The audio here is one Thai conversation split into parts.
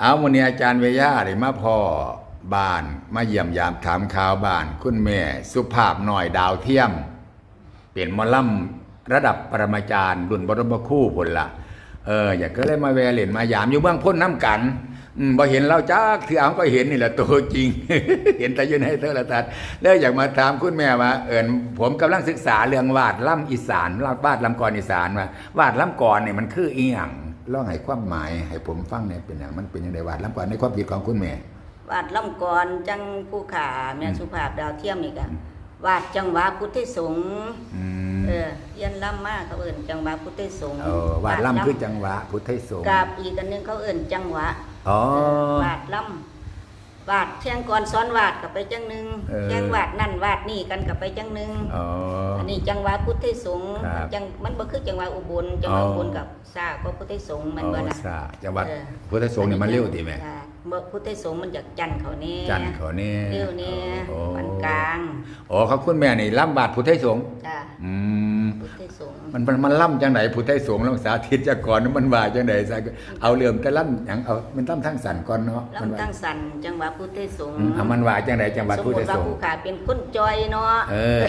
เอาวันนี้อาจารย์เวย่าได้มาพ่อบ้านมาเยี่ยมยามถามข่าวบ้าน คุณแม่ สุภาพหน่อยดาวเทียม เป็นมอลำระดับปรมาจารย์รุ่นบรมคู่พนละเอออยากก็เลยมาแวเล่นมายามอยู่เบื้องพ้นน้ำกันอืมพอเห็นเราจ้าคือเอาก็เห็นนี่แหละตัวจริง เห็นแต่ยืนให้เทอละทัดแล้วอยากมาถามคุณแม่ว่าเอิญผมกำลังศึกษาเรื่องวาดล่ำอีสานวาดล่ำกรอีสานว่าวาดล่ำกรเนี่ยมันคืออีหยัง ลองให้ความหมายให้ผมฟังเนี่ยเป็นอย่างมันเป็นยังไงวาดล่ำกรในความคิดของคุณแม่ วาดลำกรจังผู้ขาแม่สุภาพดาวเทียมนี่กันวาดจังหวะพุทธิสงฆ์อืมเออเรียนล่ำมากเขาเอิ่นจังหวะพุทธิสงฆ์เออวาดล่ำคือจังหวะพุทธสงฆ์กับอีกอันหนึงเขาเอิ่นจังหวะอ๋อเออวาดล่ำ วาดเที่ยงก่อนซ้อนวาดกับไปจังหนึงเออเที่ยงวาดนั่นวาดนี่กันกับไปจังหนึงอ๋อ อันนี้จังหวะพุทธิสงฆ์ครับจังมันบ่คือจังหวะอุบลจังหวะอ๋ออุ อุบลกับซาก็พุทธิสงฆ์มันบ่อ๋อนะ สาจังหวัดเออ พุทธสงฆ์เนี่ยมันเร็วดีไหมจ้ะเมื่อพุทธิสงฆ์มันจากจันทร์เขานี่จันทร์เขาเนี่ยเร็วนี่โอ้วันกลางอ๋อเขาคุณแม่นี่ล่ำบาทพุทธสงฆ์จ้ะอืม พุทธิสงฆ์มันมันมันล่ำจังไหนพุทธสงฆ์ลองสาธิตจากก่อนมันว่าจังไหนซะเอาเรื่องแต่ล่ำหยังเอามันล่ำทั้งสันก่อนเนาะมันลำว่าตั้งสันจังหวะพุทธิสงฆ์อืมเอามันว่าจังไหนจังหวัดสมพุทมธติว่าสงฆ์ผู้ขาเป็นคนจอยเนาะเออ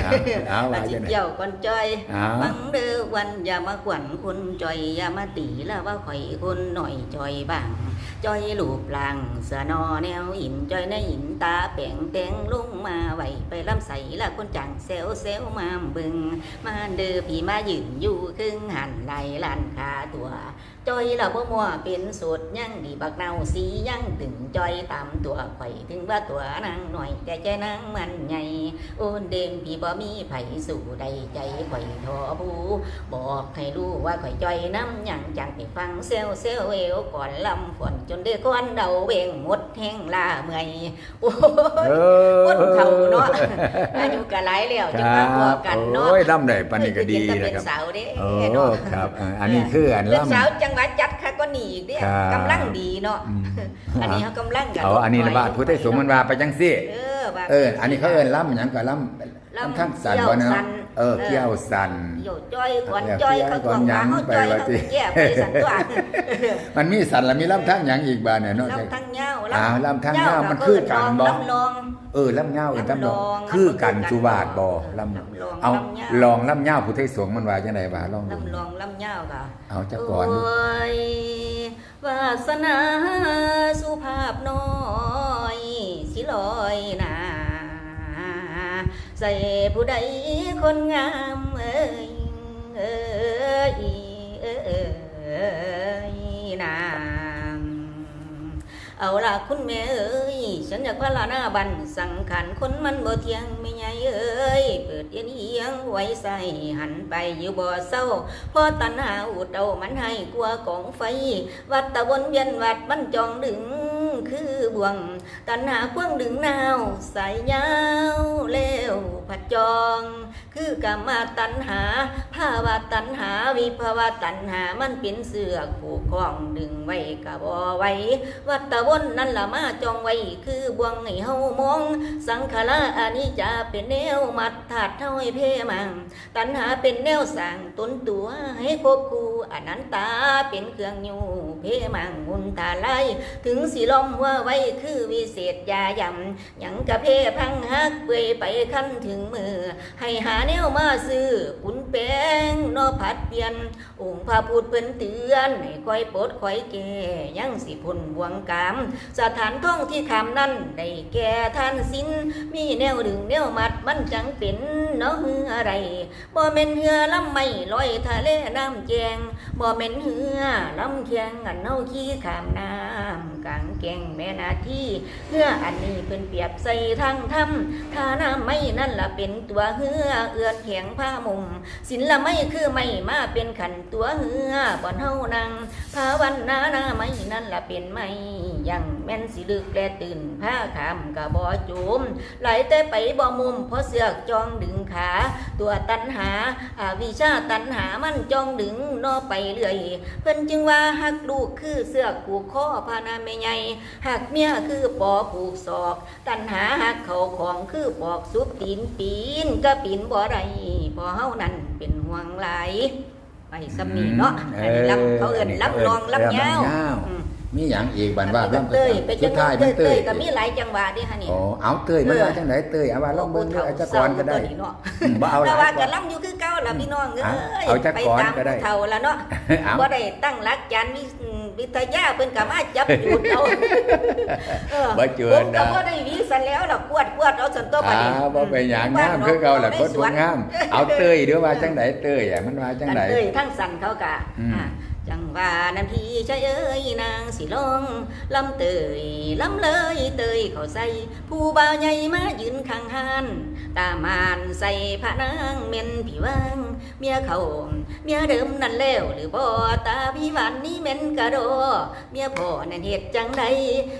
เอาเอาว่าอาจิจังไหนเกี่ยวคนจอยเอาฟังเด้อวันอย่ามากวนคนจอยอย่ามาตีแล้วว่าข่อยคนหน่อยจอยบ้าง จอยลูปลังเสือนอแนวหินจอยในหินตาแป่งแตงลุงมาไหวไปลำใสละคนจังเซลเซลมาบึงมาเดือพี่มายืนอยู่ครึ่งหันไหลลันขาตัว จอยละบ่มัวเป็นสุดยังดีบักเนาสียังถึงจอยตามตัวข่อยถึงว่าตัวนางหน่อยแต่ใจนางมันใหญ่โอนเดมพี่บ่มีไผสู่ใดใจข่อยทอผู้บอกให้รู้ว่าข่อยจอยน้ำหยังจังไปฟังเซลเซลเอวก่อนลำฝนจนได้ก้อนเดาเบ่งหมดแห้งลาเมื่อยโอ้ยเออคนเฒ่าเนาะอายุก็หลายแล้วคจังรัมาพอบกันเนาะโอ้ยล่ำได้ปานนี้ก็ดีเพิ่นะเป็นครับสาวเด้โอ้เนาะครับอ่าอันนี้คืออันเป็นล่ำสาวจังหวัดจัดค่ะก็หนีอีกเด้ครับกำลังดีเนาะอืม อันนี้เขากำลังกันเอาอันนี้นะบาทพุทธสงฆ์มันว่าไปจังซี่ เออว่า เออ อันนี้เขาเอิ้นล่ำหยังก็ล่ำล่ำทั้งสันบ่เนาะเออเกี่ยวสันโยจ้อยก่อนเออจ้อยเกี่ยวเขาก่ก่ออนนหยัมางเขาไปจ้อยว่าเขาสิแย่ไปสันตัวมันมีสันแล้วมีล่ำทั้งหยังอีกบาดเนี่ยเนาะ ลำทั้งเงาอ่าลำทั้งเงามันคือกันบ่ ลำลอง เออล่ำเงาอีกล่ำลำลลอองงคือกันลำลองสุบาทบ่ล่ลำลองำเอาลำเงาลองล่ำเงาพุทธสงฆ์มันว่าจังไดบ่าลองดูลำลองลำเงาค่ะเอาจักก่อนโอ้ยวาสนาสุภาพน้อยสิลอยหนาใส่ผู้ใดคนงามเอ้ยเอ้ยเอ้ยเอ้ยนามเอาล่ะคุณแม่เอ้ย ฉันอยากพาลาหน้าบันสังขันคนมันบ่เที่ยงไม่ใหญ่เอ้ยเปิดเอียนเอียงไว้ใส่หันไปอยู่บ่เศร้าพอตันหาอุดเอามันให้กลัวกองไฟ วัดตะวนเวียนวัดมันจองดึง คือบ่วงตันหาควงดึงนาวสายยาวเร็วผัดจอง คือกรรมาตันหาภาวะตันหาวิภาวะตันหามันเป็นเสือกผูกคล้องดึงไว้กะบ่ไว้วัตะวนนั่นละมาจองไว้คือบ่วงให้เฮามอง สังขารอันนี้จะเป็นแนวมัดถาดเท่าให้เพมังตัณหาเป็นแนวสั่งตนตัวให้ควบคู่อนันตาเป็นเครื่องอยู่ เพมังมุนตาไลถึงสิลมว่าไว้คือวิเศษยายำหยังกะเพพังฮักเปื่อยไปขั้นถึงมือ ให้หาแนวมาซื้อปุนแป้งนอผัดเปลี่ยน องค์พระพูดเพิ่นเตือนให้คอยปลดคอยแก่ยังสิพ้นบวงกาม สถานท่องที่คำนั้นได้แก่ท่านสินมีแนวดึงแนวมัดมันจังเป็นเนาะฮืออะไรบ่แม่นเหือลำไม่ลอยทะเลน้ำแจงบ่แม่นเหือลำเคียงอันเฮาขี้ขามน้ำกลางแก่งแม่นาที่เหืออันนี้เพิ่นเปรียบใส่ทางถ้ำถ้าน้ำไม่นั่นล่ะเป็นตัวเหือเอื้อนแข็งผ้ามุมสินละไม่คือไม่มาเป็นขันตัวเหือบ่อนเฮานังภาวันนานาไม่นั่นล่ะเป็นไม่ยังแม่นสิลึกแลตื่นผ้าขามกะบ่จุมไหลแต่ไปบ่มุมเพราะเสือกจองดึงขา ตัวตันหาอาวิชาตันหามันจองดึงนอไปเรื่อย เพิ่นจึงว่าหักลูกคือเสือกผูกคอพานาแม่ใหญ่หักเมียคือปอผูกศอก ตันหาหักเขาของคือปอกซุบตีนปีนก็ปีนบ่ได้พอเฮานั้นเป็นห่วงหลายไปสำนีเนาะอันนี้ลำเขาเอิ้นลำลองลำยาวอื มมีหยังอีกบันว่าก็ลำเตยไปสุจัดงท้ายเตมันยเตเตยยก็มีหลายจังหวะดิฮะนี่อ๋อเอาเตยมันเออว่าจังไดเตยเอาว่าลองเบิ่งดูเอาจักรก็ได้ผู้เฒ่าเนาะอืมบ่เอาหแต่ลายว่าก่ก็อนล่ำอยู่คือเก่าล่ะพี่น้องเอ้ยเอาจักไปก่อนตามก็ได้ผู้เฒ่าแล้วเนาะเอาบ่ได้ตั้งหลักยันวิวิทยาเพิ่นก็มาจับจุดเอาเออบ่เจือผมนะก็บ่ได้วิสันแล้วล่ะกวดกวดเอาสันตัวบัดอ่านี้บ่เป็นหยังงามคือเก่าแหละคนบ่งาม เอาเตยเด้อว่าจังไดเตยอะมันว่าจังกันไดเอ้ยทั้งสันเขากะอืมอ่า จังว่านันพี่ชายเอ้ยนางสิลงลำเตยลำเลยเตยเขาใส่ ผู้บ่าวใหญ่มายืนข้างหันตามานใส่พระนางเม่นผีวาง เมียเขาเมียเดิมนั่นแล้วหรือบ่ตาพี่หวานนี่เม่นกระโด เมียพ่อนั่นเฮ็ดจังใด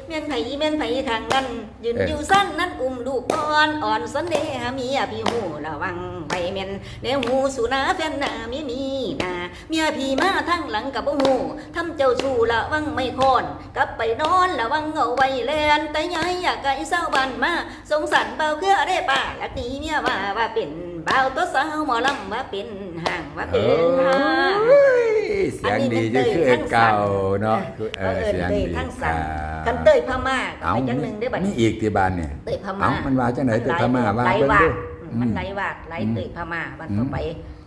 เม่นไผเม่นไผทางนั้น ยืนอยู่สั้นนั้นอุ้มลูกอ่อนอ่อนสันเดหาเมียพี่หูระวังไปเม่นแนวหูสุนาแฟนนามีมีนาเมียพี่มาทางหลังกับบ่หูทำเจ้าชู้ระวังไม่คอนกลับไปนอนระวังเอาไว้แลนแต่ยายอยากไก่เศร้าบ้านมาสงสารเบาเครือได้ป่าลักนี้เมียว่าว่าเป็นเบาตัวสาวหมอลำว่าเป็นห่าง ว่าเป็นห่างเอ้ยเสียงดีจะคือเก่าเนาะคือเอเอออเสียงเตยดีทั้งสันอ่ากันเตยพม่าก็เอาไปจังหนึ่งได้อบัดมีนี้อีกที่บ้านเนี่ยเตยพเอ้าม่ามันว่าจังไหนเตยพม่าว่าไหลเบิ่งวาดูดมันไหลวาดไหลเตยพม่ามันต่อไป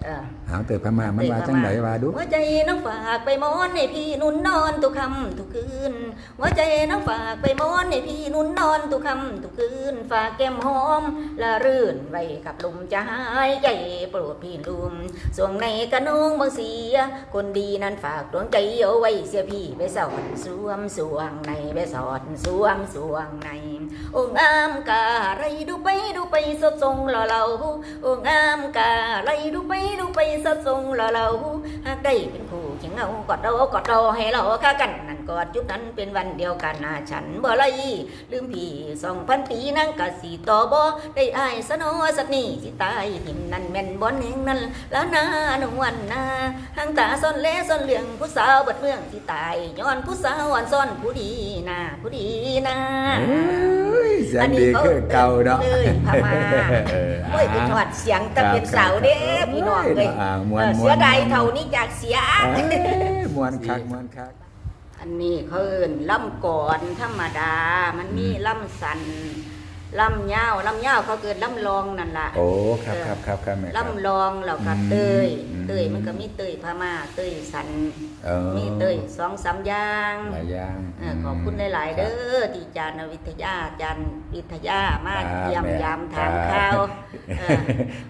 เออเอาเตยพม่ามันว่าจังไหนว่าดูหัวใจน้องฝากไปมอนให้พี่นุ่นนอนทุกค่ำทุกคืนหัวใจน้องฝากไปมอนให้พี่นุ่นนอนทุกค่ำทุกคืนฝากแก้มหอมละรื่นไว้กับลมจะหายใจโปรดพี่ลุมส่วงในกระนองบางเสีย คนดีนั้นฝากดวงใจเอาไว้เสียพี่ไปสอดสวมสวงในไปสอดสวมสวงในโอ้งามกาไรดูไปดูไปสดทรงหล่อเหลาโอ้งามกาไรดูไปดูไปสดทรงหล่อเหลาหากได้เป็นคู่เคียงเอากอดเรากอดเราให้เราค่ากัน นั่นกอดจุดนั้นเป็นวันเดียวกันนาฉันบ่ไรลืมพี่สองพันปีนั่งกะสีต่อบ่ได้อายสนอสักนี่สิตายทิมนั่นแม่นบ่อนแห่งนั้นแล้วนาหนวันนาหางตาซ่อนเล่ซ่อนเหลืองผู้สาวบัดเมืองสิตายย้อนผู้สาวอ่อนซ่อนผู้ดีนาผู้ดีนา เอ้ยเสียงดีคือเก่าเนาะเลยพม่าเออโอ้ยไปถอดเสียงแต่เป็นเสาเด้พี่น้องเลยอ่ามวนเออมวนเสียดายเท่านี้จากเสียเอ้ยมวนคักมวนคักอันนี้เขาเอิ้นล่ำก่อนธรรมดา มันมีล่ำสัน ล่ำยาวล่ำยาวเขาเกิดล่ำรองนั่นล่ะ โอ้ครับครับครับครับแม่ครับล่ำรองแล้วก็อืมเตย อืม เตยมันก็มีเตยพม่าเตยสัน เออมีเตยสองสามอย่างหลายอย่างเออขอบคุณหลาย ๆ เด้อที่จานวิทยาจานวิทยามาครับเยี่ยมแม่ยามถามข่าวเออ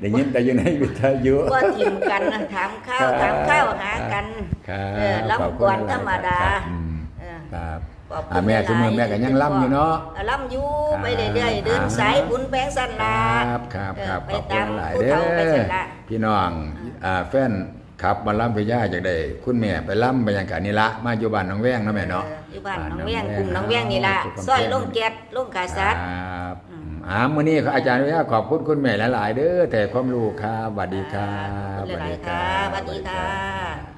ได้ยินแต่อยู่ในวิทยุว่าทิมกันนะถามข้าวครับถามข้าวหากัน ครับเออล่ำขบคุณก่อนหลยๆธรรมดา ครับอืมเออ ครับ ขอบคุอ่าณแม่หลายๆซุมื้อแม่ก็ยังล่ำอยู่เนาะออล่ำอยู่ครับไปเรื่อยๆเดินสายบุญแปลงสันคลารับครับเออครับไปขอบคุตาณมหลายผู้เด้เฒ่าไปอสันละ พี่น้องอ่าแฟนขับมาล่ำพญาจากได้คุณแม่ไปล่ำไปยังกะนี่ละมาอยู่บ้านน้องแว้งเนาะแม่เนาะอออยู่บ้านน้องแว่งกลุ่มน้องแว่งนี่ล่ะซอยลงแก๊สลงกาซัด ครับอืม อ่ามื้อนี้อาจารย์วิทยาขอบคุณคุณแม่หลายๆเด้อแต่ความรู้ครับสวัสดีครับ ขอบคุณหลายๆค่ะสวัสดีค่ะ